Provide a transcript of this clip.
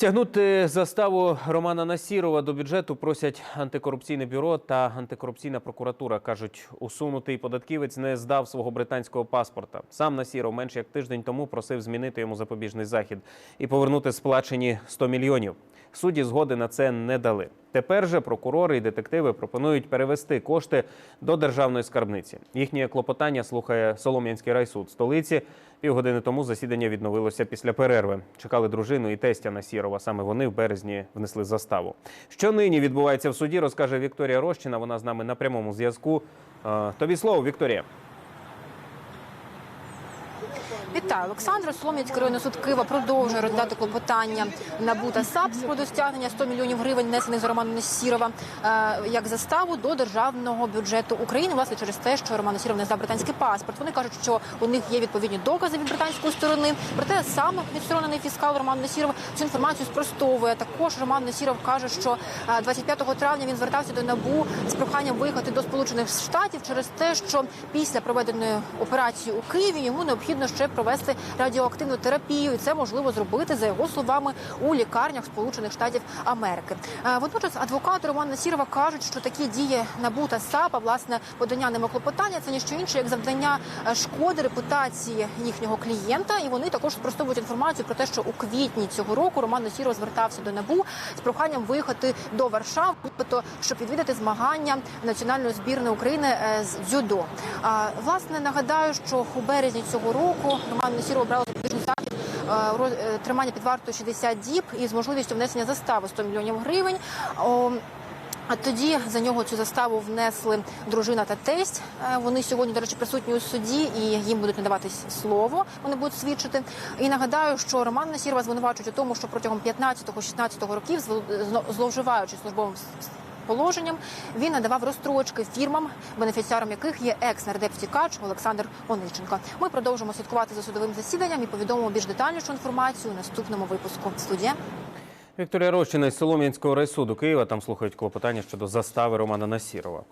Стягнути заставу Романа Насірова до бюджету просять антикорупційне бюро та антикорупційна прокуратура. кажуть, усунутий податківець не здав свого британського паспорта. Сам Насіров менш як тиждень тому просив змінити йому запобіжний захід і повернути сплачені 100 мільйонів. Судді згоди на це не дали. Тепер же прокурори і детективи пропонують перевести кошти до державної скарбниці. Їхнє клопотання слухає Солом'янський райсуд столиці. Півгодини тому засідання відновилося після перерви. Чекали дружину і тестя Насірова. Саме вони в березні внесли заставу. Що нині відбувається в суді, розкаже Вікторія Рощина. Вона з нами на прямому зв'язку. Е, Тобі слово, Вікторія. Вітаю, Олександра. Солом'янський районний суд Києва продовжує розглядати клопотання НАБУ та САП з приводу стягнення 100 мільйонів гривень, внесених за Романа Несірова, е, як заставу до державного бюджету України. Власне, через те, що Роман Несіров не здав британський паспорт. Вони кажуть, що у них є відповідні докази від британської сторони. Проте сам відсторонений фіскал Роман Несіров цю інформацію спростовує. Також Роман Несіров каже, що е, 25 травня він звертався до НАБУ з проханням виїхати до Сполучених Штатів через те, що після проведеної операції у Києві йому необхідно ще провести радіоактивну терапію. І це можливо зробити за його словами у лікарнях Сполучених Штатів Америки. Е, Водночас адвокати Романа Сірова кажуть, що такі дії НАБУ та САП, а власне подання ними клопотання, це ніщо інше, як завдання е, шкоди репутації їхнього клієнта. І вони також спростовують інформацію про те, що у квітні цього року Роман Насіров звертався до НАБУ з проханням виїхати до Варшави, тобто щоб відвідати змагання національної збірної України е, з дзюдо. Власне нагадаю, що у березні цього року Роман Насіров обрав запобіжний захід е, е, тримання під вартою 60 діб із можливістю внесення застави 100 мільйонів гривень. А тоді за нього цю заставу внесли дружина та тесть. Е, Вони сьогодні, до речі, присутні у суді, і їм будуть надаватись слово. Вони будуть свідчити. І нагадаю, що Роман Насірова звинувачують у тому, що протягом 15-16 років, зло- зло- зловживаючи службовим положенням, він надавав розстрочки фірмам, бенефіціаром яких є екс-нардеп втікач Олександр Онищенко. Ми продовжимо слідкувати за судовим засіданням і повідомимо більш детальнішу інформацію у наступному випуску. Студія. Вікторія Рощина із Солом'янського райсуду Києва. Там слухають клопотання щодо застави Романа Насірова.